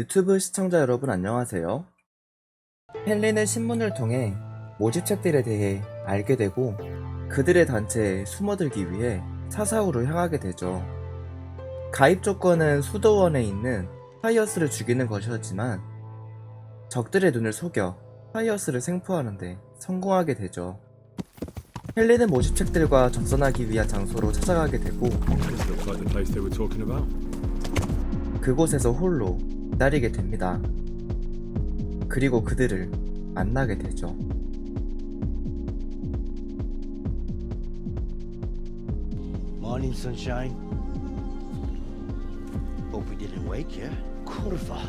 유튜브 시청자 여러분 안녕하세요. 헨리는 신문을 통해 모집책들에 대해 알게 되고 그들의 단체에 숨어들기 위해 사사우를 향하게 되죠. 가입 조건은 수도원에 있는 파이어스를 죽이는 것이었지만 적들의 눈을 속여 파이어스를 생포하는데 성공하게 되죠. 헨리는 모집책들과 접선하기 위한 장소로 찾아가게 되고. 그곳에서 홀로 기다리게 됩니다. 그리고 그들을 만나게 되죠. Morning, sunshine. Hope we didn't wake you. Kurva.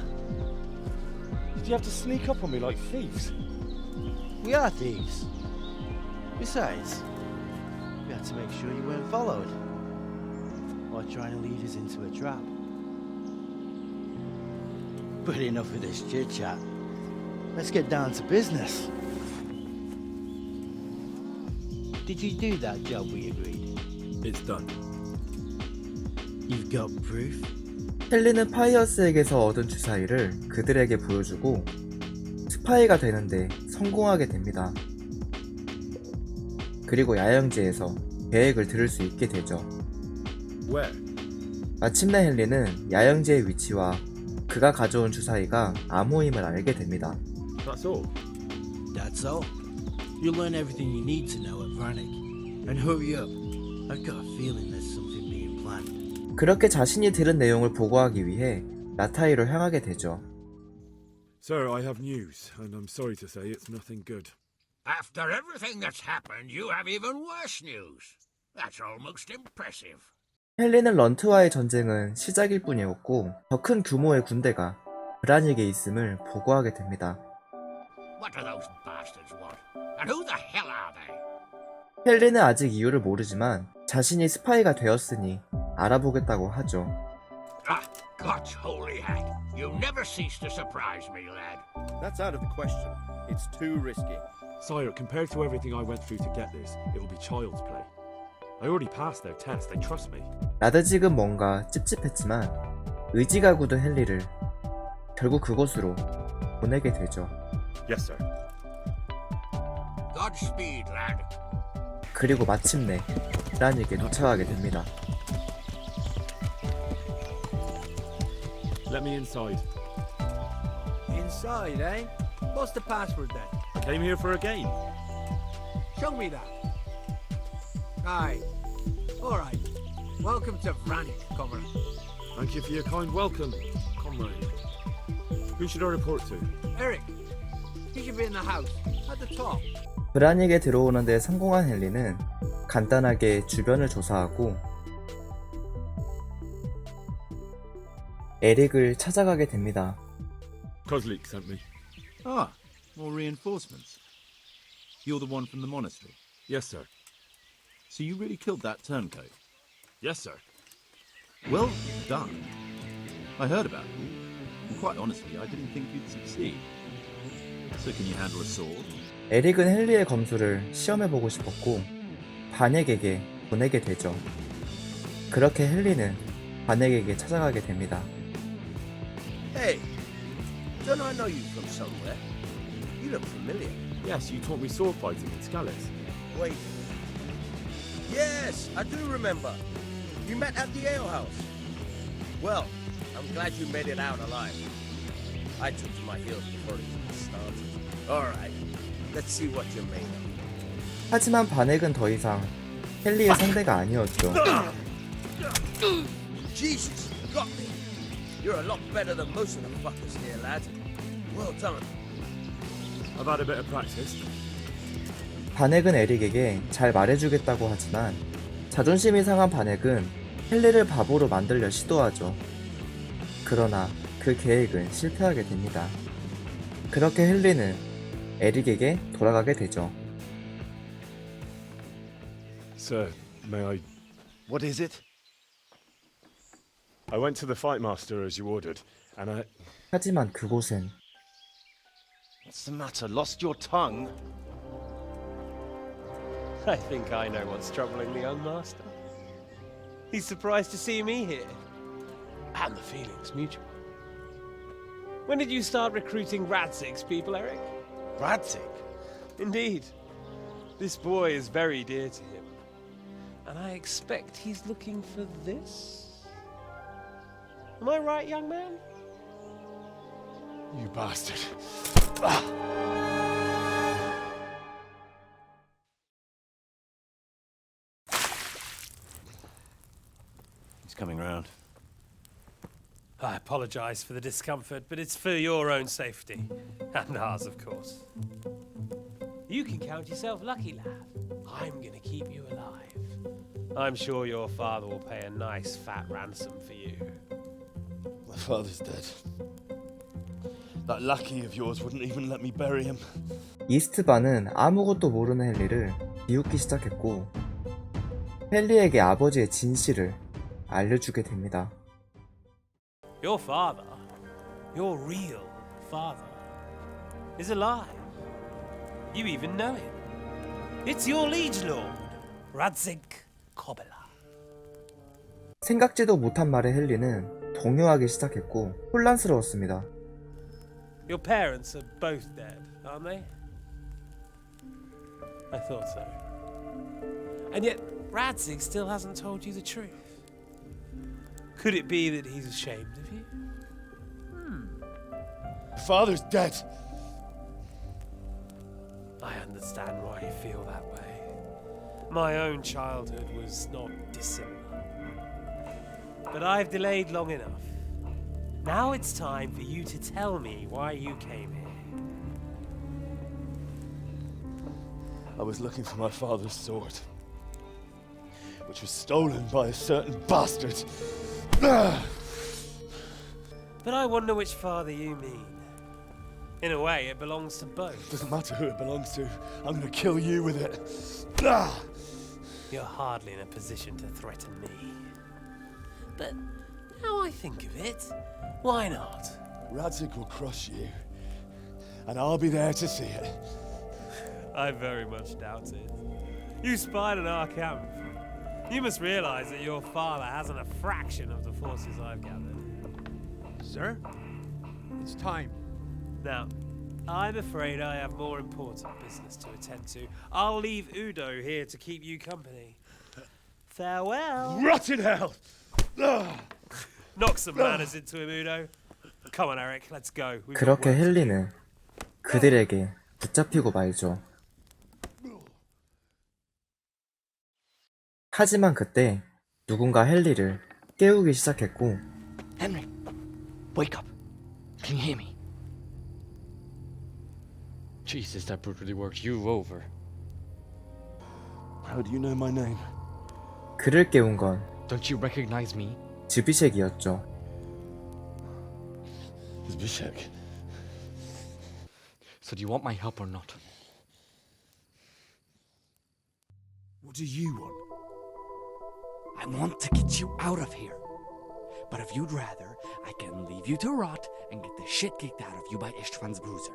Did you have to sneak up on me like thieves? We are thieves. Besides, we had to make sure you weren't followed. Or trying to lead us into a trap. But enough of this chit chat. Let's get down to business. Did you do that job we agreed? It's done. You've got proof? 헨리는 파이어스에게서 얻은 주사위를 그들에게 보여주고 스파이가 되는데 성공하게 됩니다. 그리고 야영지에서 계획을 들을 수 있게 되죠. Where? 마침내 헨리는 야영지의 위치와 그가 가져온 주사위가 암호임을 알게 됩니다. That's all. That's all. You'll learn everything you need to know at Brannick. And hurry up. I've got a feeling there's something being planned. 그렇게 자신이 들은 내용을 보고하기 위해 라타이로 향하게 되죠. Sir, I have news, and I'm sorry to say it's nothing good. After everything that's happened, you have even worse news. That's almost impressive. 헨리는 런트와의 전쟁은 시작일 뿐이었고 더 큰 규모의 군대가 브라닉에 있음을 보고하게 됩니다. What do those bastards want? And who the hell are they? 헨리는 아직 이유를 모르지만 자신이 스파이가 되었으니 알아보겠다고 하죠. Ah, God's holy hat. You never cease to surprise me, lad. That's out of the question. It's too risky. Sire, compared to everything I went through to get this, it'll be child's play. I already passed their test, they trust me. 나드직은 뭔가 찝찝했지만 의지가 굳은 헨리를 결국 그곳으로 보내게 되죠. Yes, sir. Godspeed, lad. 그리고 마침내 브라닉에 도착하게 됩니다. Let me inside. Inside, eh? What's the password then? I came here for a game. Show me that. Aye. All right. Welcome to Vranik, comrade. Thank you for your kind welcome, comrade. Who should I report to? Eric, you should be in the house, at the top. 브라닉에 들어오는데 성공한 헨리는 간단하게 주변을 조사하고 에릭을 찾아가게 됩니다. Kozlik sent me. Ah, more reinforcements. You're the one from the monastery. Yes, sir. So you really killed that turncoat. Yes, sir. Well done. I heard about you. And quite honestly, I didn't think you'd succeed. So can you handle a sword? 에릭은 헨리의 검수를 시험해보고 싶었고 반액에게 보내게 되죠. 그렇게 헨리는 반액에게 찾아가게 됩니다. Hey, don't I know you from somewhere? You look familiar. Yes, you taught me sword fighting in Scallis. Wait. Yes, I do remember. You met at the alehouse. Well, I'm glad you made it out alive. I took to my heels before it even started. All right, let's see what you're made of. 하지만 반액은 더 이상 헨리의 상대가 아니었죠. Jesus, you got me. You're a lot better than most of the fuckers here, lad. Well done. I've had a bit of practice. 반액은 에릭에게 잘 말해주겠다고 하지만 자존심이 상한 반액은 헨리를 바보로 만들려 시도하죠. 그러나 그 계획은 실패하게 됩니다. 그렇게 헨리는 에릭에게 돌아가게 되죠. Sir, may I? What is it? I went to the fight master as you ordered, and I. 하지만 그곳엔 What's the matter? Lost your tongue? I think I know what's troubling the young master. He's surprised to see me here. And the feeling's mutual. When did you start recruiting Radzig's people, Eric? Radzig? Indeed. This boy is very dear to him. And I expect he's looking for this? Am I right, young man? You bastard. Ah. He's coming round. I apologize for the discomfort, but it's for your own safety. And ours, of course. You can count yourself lucky, lad. I'm gonna keep you alive. I'm sure your father will pay a nice fat ransom for you. My father's dead. That lackey of yours wouldn't even let me bury him. 이스트반은 아무것도 모르는 헨리를 비웃기 시작했고 헨리에게 아버지의 진실을 알려주게 됩니다. Your father, your real father, is alive. You even know him. It's your liege lord, Radzig Kobyla. 생각지도 못한 말에 헨리는 동요하기 시작했고 혼란스러웠습니다. Your parents are both dead, aren't they? I thought so. And yet, Radzig still hasn't told you the truth. Could it be that he's ashamed of you? Hmm. My father's dead. I understand why you feel that way. My own childhood was not dissimilar. But I've delayed long enough. Now it's time for you to tell me why you came here. I was looking for my father's sword, which was stolen by a certain bastard. But I wonder which father you mean. In a way, it belongs to both. Doesn't matter who it belongs to. I'm gonna kill you with it. You're hardly in a position to threaten me. But now I think of it, why not? Radzik will crush you, and I'll be there to see it. I very much doubt it. You spied on our camp. You must realize that your father hasn't a fraction of the forces I've gathered. Sir? It's time. Now, I'm afraid I have more important business to attend to. I'll leave Udo here to keep you company. Farewell. Rot in hell! Ah! Knock some manners into him, Udo. Come on, Eric, let's go. We've got 그렇게 work to do. 헨리는 그들에게 붙잡히고 말죠. 하지만 그때 누군가 헨리를 깨우기 시작했고 Henry, wake up. Can you hear me? Jesus, that brutally worked you over. How do you know my name? 그를 깨운 건 Don't you recognize me? 즈비셴이었죠. Zbyszek. So do you want my help or not? What do you want? I want to get you out of here. But if you'd rather, I can leave you to rot and get the shit kicked out of you by Ishtvan's bruiser.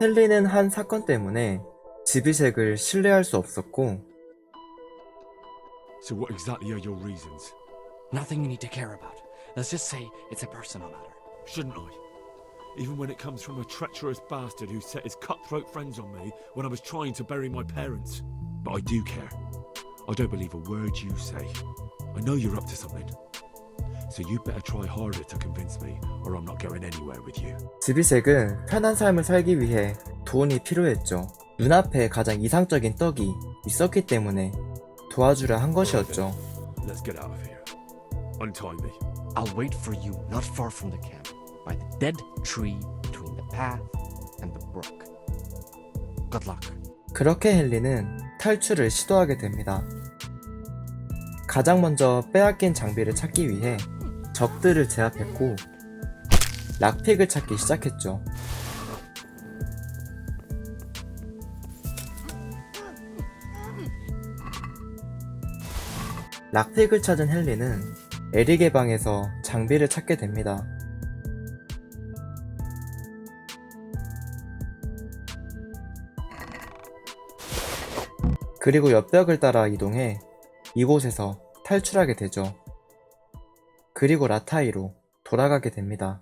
헨리는 한 사건 때문에 즈비셴을 신뢰할 수 없었고 So, what exactly are your reasons? Nothing you need to care about. Let's just say it's a personal matter. Shouldn't I? Even when it comes from a treacherous bastard who set his cutthroat friends on me when I was trying to bury my parents. But I do care. I don't believe a word you say. I know you're up to something. So you better try harder to convince me, or I'm not going anywhere with you. 즈비셴은 편한 삶을 살기 위해 돈이 필요했죠. 눈앞에 가장 이상적인 떡이 있었기 때문에 도와주려 한 것이었죠. Let's get out of here. Untie me. I'll wait for you not far from the camp, by the dead tree between the path and the brook. Good luck. 그렇게 헨리는 탈출을 시도하게 됩니다. 가장 먼저 빼앗긴 장비를 찾기 위해 적들을 제압했고 락픽을 찾기 시작했죠. 락픽을 찾은 헨리는 에릭의 방에서 장비를 찾게 됩니다. 그리고 옆벽을 따라 이동해 이곳에서 탈출하게 되죠. 그리고 라타이로 돌아가게 됩니다.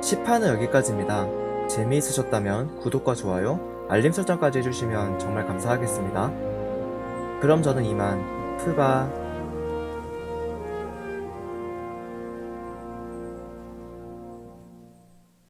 10판은 여기까지입니다. 재미있으셨다면 구독과 좋아요, 알림 설정까지 해주시면 정말 감사하겠습니다. 그럼 저는 이만 푸바